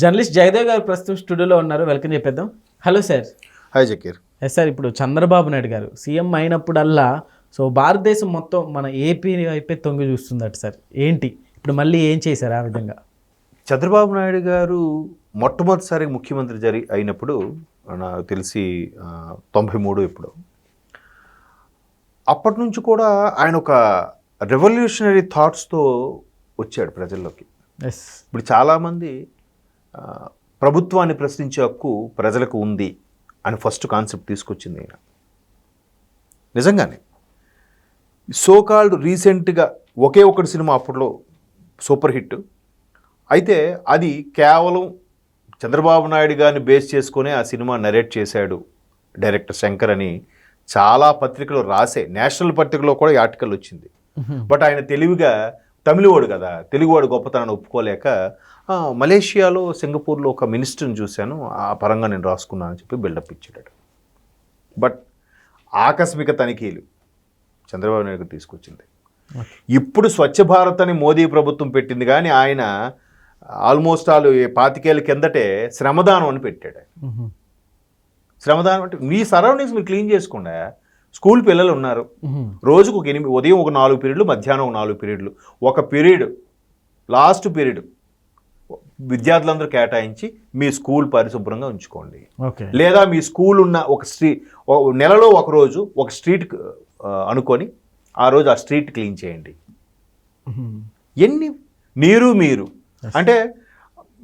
Journalist Jayadev గారు ప్రస్తుతం స్టూడియోలో ఉన్నారు. వెల్కమ్ చెప్పేద్దాం. Hello sir. Hi Zakir. Yes sir ఇప్పుడు చంద్రబాబు నాయుడు గారు సీఎం అయినప్పుడల్లా సో భారతదేశం మొత్తం మన ఏపీ వైపే తొంగి చూస్తుందట సార్. ఏంటి? ఇప్పుడు మళ్ళీ ఏం చేశారు ఆ విధంగా? చంద్రబాబు నాయుడు గారు మొట్టమొదటిసారి ముఖ్యమంత్రి జరి అయినప్పుడు నాకు తెలిసి తొంభై మూడు ఇప్పుడు అప్పటి నుంచి కూడా ఆయన ఒక రెవల్యూషనరీ థాట్స్తో వచ్చాడు ప్రజల్లోకి. ఎస్. ఇప్పుడు చాలామంది ప్రభుత్వాన్ని ప్రశ్నించే హక్కు ప్రజలకు ఉంది అని ఫస్ట్ కాన్సెప్ట్ తీసుకొచ్చింది ఆయన నిజంగానే సోకాల్డ్ రీసెంట్గా ఒకే ఒకటి సినిమా అప్పట్లో సూపర్ హిట్. అయితే అది కేవలం చంద్రబాబు నాయుడు గారిని బేస్ చేసుకునే ఆ సినిమా నరేట్ చేశాడు డైరెక్టర్ శంకర్ అని చాలా పత్రికలు రాసే నేషనల్ పత్రికలో కూడా ఈ ఆర్టికల్ వచ్చింది. బట్ ఆయన తెలివిగా తమిళవాడు కదా తెలుగువాడు గొప్పతనాన్ని ఒప్పుకోలేక "ఆ, మలేషియాలో సింగపూర్లో ఒక మినిస్టర్ని చూశాను. ఆ పరంగా నేను రాసుకున్నాను అని చెప్పి బిల్డప్ ఇచ్చాడు బట్ ఆకస్మిక తనిఖీలు చంద్రబాబు నాయుడు తీసుకొచ్చింది. ఇప్పుడు స్వచ్ఛ భారత్ అని మోదీ ప్రభుత్వం పెట్టింది కానీ ఆయన ఆల్మోస్ట్ ఆల్ పాతికేళ్ళ కిందటే శ్రమదానం అని పెట్టాడు. శ్రమదానం అంటే మీ సరౌండింగ్స్ మీరు క్లీన్ చేసుకోండి. స్కూల్ పిల్లలు ఉన్నారు. రోజుకు ఒక ఎనిమిది ఉదయం ఒక నాలుగు పీరియడ్లు మధ్యాహ్నం ఒక నాలుగు పీరియడ్లు. ఒక పీరియడ్ లాస్ట్ పీరియడ్. విద్యార్థులందరూ కేటాయించి మీ స్కూల్ పరిశుభ్రంగా ఉంచుకోండి. లేదా మీ స్కూల్ ఉన్న ఒక స్ట్రీట్ నెలలో ఒక రోజు ఒక స్ట్రీట్ అనుకొని ఆ రోజు ఆ స్ట్రీట్ క్లీన్ చేయండి. ఎన్ని? నీరు మీరు. అంటే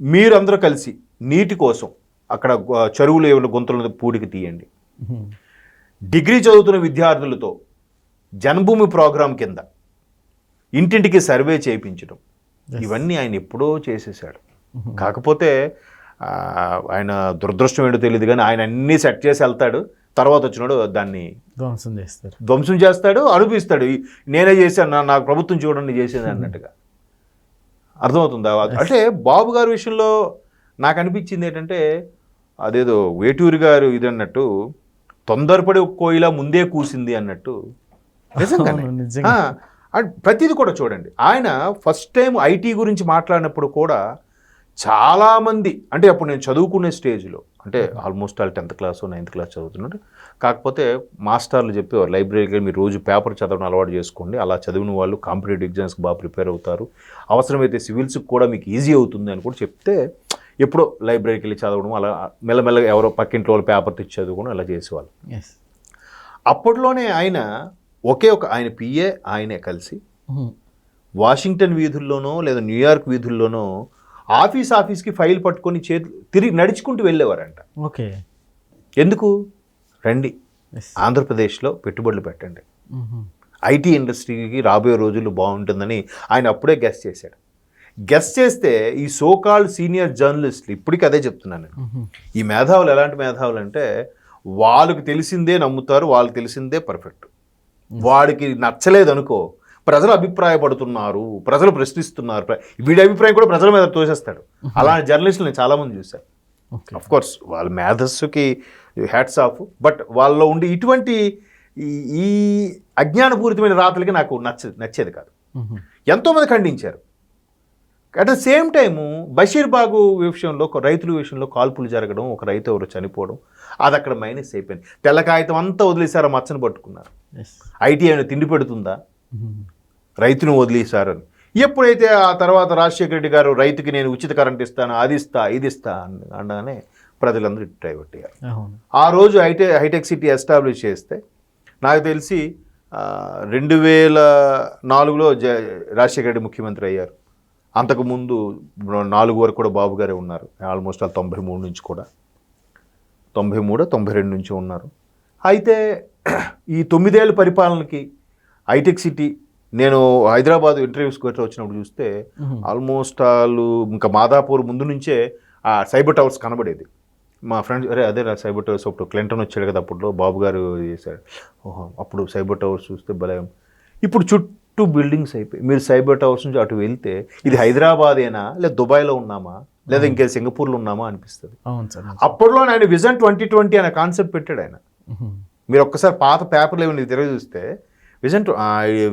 మీరు అందరూ కలిసి నీటి కోసం అక్కడ చెరువులు ఏమైనా గుంతలు పూడికి తీయండి. డిగ్రీ చదువుతున్న విద్యార్థులతో జన్మభూమి ప్రోగ్రాం కింద ఇంటింటికి సర్వే చేయించడం. ఇవన్నీ ఆయన ఎప్పుడో చేసేసాడు కాకపోతే ఆయన దురదృష్టం ఏంటో తెలియదు కానీ ఆయన అన్నీ సెట్ చేసి వెళ్తాడు. తర్వాత వచ్చినాడు దాన్ని ధ్వంసం చేస్తారు ధ్వంసం చేస్తాడు అనిపిస్తాడు నేనే చేశాను నాకు ప్రభుత్వం చూడండి చేసేది అన్నట్టుగా. అర్థమవుతుందా? అంటే బాబు గారి విషయంలో నాకు అనిపించింది ఏంటంటే అదేదో వేటూరి గారు ఇది అన్నట్టు తొందరపడి ఒక కోయిల ముందే కూసింది అన్నట్టు. నిజంగా. ప్రతిదీ కూడా చూడండి. ఆయన ఫస్ట్ టైం ఐటీ గురించి మాట్లాడినప్పుడు కూడా చాలామంది అంటే అప్పుడు నేను చదువుకునే స్టేజ్లో అంటే almost all tenth class ninth class చదువుతున్నాడు కాకపోతే మాస్టర్లు చెప్పేవారు లైబ్రరీకి వెళ్ళి మీరు రోజు పేపర్ చదవడం అలవాటు చేసుకోండి అలా చదివిన వాళ్ళు కాంపిటేటివ్ ఎగ్జామ్స్కి బాగా ప్రిపేర్ అవుతారు అవసరమైతే సివిల్స్కి కూడా మీకు ఈజీ అవుతుంది అని కూడా చెప్తే ఎప్పుడో లైబ్రరీకి వెళ్ళి చదవడం అలా మెల్లమెల్లగా ఎవరో పక్కింట్లో వాళ్ళు పేపర్ తెచ్చి చదువుకోవడం అలా చేసేవాళ్ళు. అప్పట్లోనే ఆయన ఒకే ఒక ఆయన పిఏ ఆయనే కలిసి వాషింగ్టన్ వీధుల్లోనో లేదా న్యూయార్క్ వీధుల్లోనో ఆఫీస్ ఆఫీస్కి ఫైల్ పట్టుకొని చేతులు తిరిగి నడుచుకుంటూ వెళ్ళేవారంట. ఓకే. ఎందుకు? రండి. ఆంధ్రప్రదేశ్లో పెట్టుబడులు పెట్టండి. ఐటీ ఇండస్ట్రీకి రాబోయే రోజుల్లో బాగుంటుందని ఆయన అప్పుడే గెస్ చేశాడు. గెస్ చేస్తే ఈ సోకాల్డ్ సీనియర్ జర్నలిస్టులు ఇప్పటికీ అదే చెప్తున్నాను నేను. ఈ మేధావులు ఎలాంటి మేధావులు అంటే వాళ్ళకి తెలిసిందే నమ్ముతారు వాళ్ళకి తెలిసిందే పర్ఫెక్ట్. వాడికి నచ్చలేదు అనుకో ప్రజలు అభిప్రాయపడుతున్నారు ప్రజలు ప్రశ్నిస్తున్నారు. ప్ర- వీడి అభిప్రాయం కూడా ప్రజల మీద తోసేస్తాడు. అలాంటి జర్నలిస్టులు నేను చాలామంది చూశాను. అఫ్ కోర్స్ వాళ్ళ మేధస్సుకి హ్యాట్స్ ఆఫ్ బట్ వాళ్ళలో ఉండి ఇటువంటి ఈ- అజ్ఞానపూరితమైన రాతలకి నాకు నచ్చ నచ్చేది కాదు. ఎంతోమంది ఖండించారు. At the same time Basheer Bagh విషయంలో ఒక రైతుల విషయంలో కాల్పులు జరగడం ఒక రైతు ఎవరు చనిపోవడం అది అక్కడ మైనస్ అయిపోయింది. తెల్ల కాగితం అంతా వదిలేశారు మచ్చను పట్టుకున్నారు. ఐటీ అయినా తిండి పెడుతుందా? రైతును వదిలేశారని. ఎప్పుడైతే ఆ తర్వాత రాజశేఖర రెడ్డి గారు రైతుకి నేను ఉచిత కరెంట్ ఇస్తాను అది ఇస్తా ఇది ఇస్తా అన్న- అనగానే ప్రజలందరూ డ్రైవర్ అయ్యారు. ఆ రోజు హైటెక్ హైటెక్ సిటీ ఎస్టాబ్లిష్ చేస్తే నాకు తెలిసి రెండు వేల నాలుగులో జ రాజశేఖర రెడ్డి ముఖ్యమంత్రి అయ్యారు. అంతకుముందు నాలుగు వరకు కూడా బాబు గారే ఉన్నారు. ఆల్మోస్ట్ ఆ తొంభై మూడు నుంచి కూడా. తొంభై మూడు తొంభై రెండు నుంచి ఉన్నారు. అయితే ఈ తొమ్మిదేళ్ళ పరిపాలనకి హైటెక్ సిటీ నేను హైదరాబాద్ ఇంటర్వ్యూస్కి వచ్చి వచ్చినప్పుడు చూస్తే ఆల్మోస్ట్ వాళ్ళు ఇంకా మాదాపూర్ ముందు నుంచే ఆ సైబర్ టవర్స్ కనబడేది. మా ఫ్రెండ్ అరే అదే సైబర్ టవర్స్ అప్పుడు క్లింటన్ వచ్చాడు కదా అప్పట్లో బాబు గారు చేశారు ఓహో అప్పుడు సైబర్ టవర్స్ చూస్తే భలే ఇప్పుడు చుట్టూ బిల్డింగ్స్ అయిపోయి మీరు సైబర్ టవర్స్ నుంచి అటు వెళ్తే ఇది హైదరాబాదేనా లేదా దుబాయ్లో ఉన్నామా లేదా ఇంకే సింగపూర్లో ఉన్నామా అనిపిస్తుంది. అవును సార్ అప్పట్లో ఆయన విజన్ ట్వంటీ ట్వంటీ అనే కాన్సెప్ట్ పెట్టాడు ఆయన. మీరు ఒక్కసారి పాత పేపర్లు ఏమైనా తిరిగి చూస్తే విజన్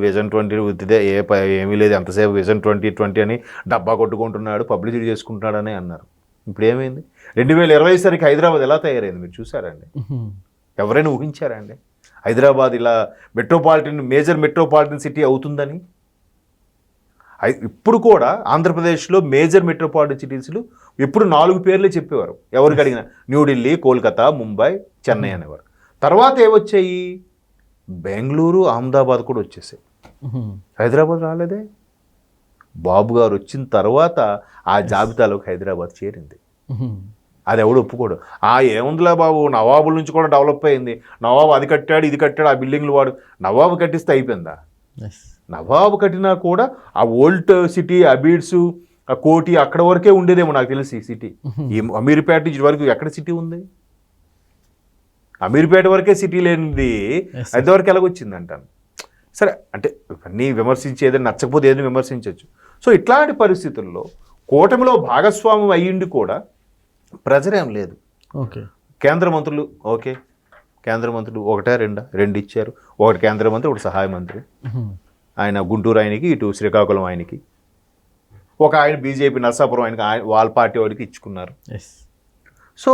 విజన్ ట్వంటీ ఇదే ఏ ఏమీ లేదు. ఎంతసేపు విజన్ ట్వంటీ ట్వంటీ అని డబ్బా కొట్టుకుంటున్నాడు పబ్లిసిటీ చేసుకుంటున్నాడు అని అన్నారు. ఇప్పుడు ఏమైంది? రెండు వేల ఇరవై సరికి హైదరాబాద్ ఎలా తయారైంది? మీరు చూసారండి? ఎవరైనా ఊహించారా అండి హైదరాబాద్ ఇలా మెట్రోపాలిటన్ మేజర్ మెట్రోపాలిటన్ సిటీ అవుతుందని? ఇప్పుడు కూడా ఆంధ్రప్రదేశ్లో మేజర్ మెట్రోపాలిటన్ సిటీస్లు ఎప్పుడు నాలుగు పేర్లే చెప్పేవారు. ఎవరికి అడిగినా? న్యూఢిల్లీ కోల్కతా ముంబై చెన్నై అనేవారు. తర్వాత ఏమొచ్చాయి? బెంగళూరు అహ్మదాబాద్ కూడా వచ్చేసాయి. హైదరాబాద్ రాలేదే? బాబు గారు వచ్చిన తర్వాత ఆ జాబితాలోకి హైదరాబాద్ చేరింది. అది ఎవడు ఒప్పుకోడు. ఆ ఏముందిలే బాబు నవాబుల నుంచి కూడా డెవలప్ అయింది. నవాబు అది కట్టాడు ఇది కట్టాడు ఆ బిల్డింగ్లు వాడు. నవాబు కట్టిస్తే అయిపోయిందా? నవాబు కట్టినా కూడా ఆ ఓల్డ్ సిటీ అబీడ్స్ ఆ కోటి అక్కడ వరకే ఉండేదేమో నాకు తెలిసి సిటీ. ఈ అమీర్పేట నుంచి వరకు ఎక్కడ సిటీ ఉంది? అమీర్పేట వరకే సిటీ లేనిది. ఎంతవరకు ఎలాగొచ్చింది అంటాను సరే అంటే ఇవన్నీ విమర్శించి ఏదైనా నచ్చకపోతే ఏదైనా విమర్శించవచ్చు సో ఇట్లాంటి పరిస్థితుల్లో కూటమిలో భాగస్వామ్యం అయ్యిండి కూడా ప్రజరేం లేదు. ఓకే. కేంద్ర మంత్రులు ఓకే. కేంద్ర మంత్రులు ఒకటే రెండా? రెండు ఇచ్చారు. ఒకటి కేంద్ర మంత్రి ఒకటి సహాయ మంత్రి. ఆయన గుంటూరు ఆయనకి ఇటు శ్రీకాకుళం ఆయనకి. ఒక ఆయన బీజేపీ నర్సాపురం ఆయనకి ఆయన వాళ్ళ పార్టీ వాడికి ఇచ్చుకున్నారు. సో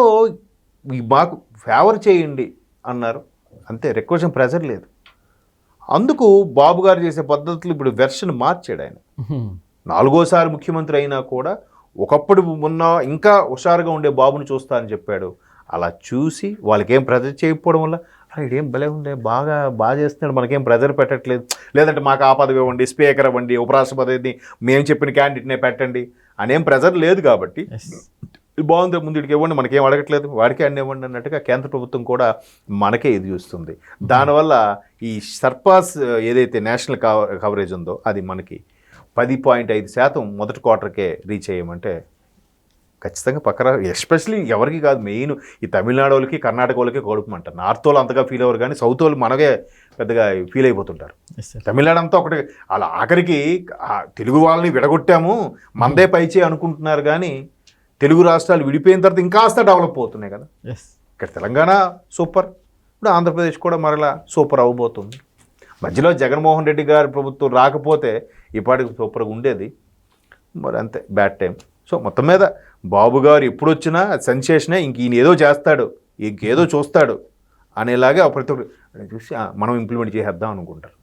మాకు ఫేవర్ చేయండి అన్నారు. అంతే రిక్వెస్ట్ ప్రెజర్ లేదు. అందుకు బాబు గారు చేసే పద్ధతులు ఇప్పుడు వెర్షన్ మార్చాడు ఆయన. నాలుగోసారి ముఖ్యమంత్రి అయినా కూడా ఒకప్పుడు ఉన్న ఇంకా హుషారుగా ఉండే బాబుని చూస్తా అని చెప్పాడు. అలా చూసి వాళ్ళకేం ప్రెజర్ చేయకపోవడం వల్ల ఇదేం భలే ఉండే బాగా బాగా చేస్తున్నాడు మనకేం ప్రెజర్ పెట్టట్లేదు. లేదంటే మాకు ఆ పదవి ఇవ్వండి స్పీకర్ ఇవ్వండి ఉపరాష్ట్రపతిని మేము చెప్పిన క్యాండిడేట్నే పెట్టండి. అనేం ప్రెజర్ లేదు కాబట్టి ఇది బాగుంది ముందు ఇడికి ఇవ్వండి మనకేం అడగట్లేదు వాడికే అన్ని ఇవ్వండి అన్నట్టుగా కేంద్ర ప్రభుత్వం కూడా మనకే ఇది చూస్తుంది. దానివల్ల ఈ సర్పాస్ ఏదైతే నేషనల్ కవరేజ్ ఉందో అది మనకి పది పాయింట్ ఐదు శాతం మొదటి క్వార్టర్కే రీచ్ అయ్యామంటే ఖచ్చితంగా పక్కన ఎస్పెషలీ ఎవరికి కాదు మెయిన్ ఈ తమిళనాడు వాళ్ళకి కర్ణాటక వాళ్ళకి కొడుకుమంటారు నార్త్ వాళ్ళు అంతగా ఫీల్ అవ్వరు కానీ సౌత్ వాళ్ళు మనకే పెద్దగా ఫీల్ అయిపోతుంటారు. తమిళనాడు అంతా ఒకటి అలా ఆఖరికి తెలుగు వాళ్ళని విడగొట్టాము మందే పైచే అనుకుంటున్నారు కానీ తెలుగు రాష్ట్రాలు విడిపోయిన తర్వాత ఇంకాస్త డెవలప్ అవుతున్నాయి కదా. ఇక్కడ తెలంగాణ సూపర్ ఇప్పుడు ఆంధ్రప్రదేశ్ కూడా మరలా సూపర్ అవ్వబోతుంది మధ్యలో జగన్మోహన్ రెడ్డి గారి ప్రభుత్వం రాకపోతే ఇప్పటికి సూపర్గా ఉండేది. మరి అంతే బ్యాడ్ టైం సో మొత్తం మీద బాబు గారు ఎప్పుడు వచ్చినా సెన్సేషనే ఇంక ఈయన ఏదో చేస్తాడు ఇంకేదో చూస్తాడు అనేలాగా ప్రతి ఒక్కరు చూసి "ఆ, మనం ఇంప్లిమెంట్ చేసేద్దాం అనుకుంటారు.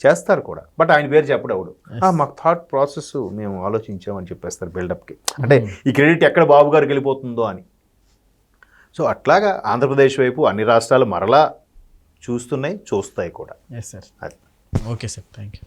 చేస్తారు కూడా. బట్ ఆయన పేరు "ఆ, మాకు థాట్ ప్రాసెస్ మేము ఆలోచించామని చెప్పేస్తారు బిల్డప్కి అంటే ఈ క్రెడిట్ ఎక్కడ బాబు గారికి వెళ్ళిపోతుందో అని. సో అట్లాగా ఆంధ్రప్రదేశ్ వైపు అన్ని రాష్ట్రాలు మరలా చూస్తున్నాయి చూస్తాయి కూడా. Yes sir okay sir thank you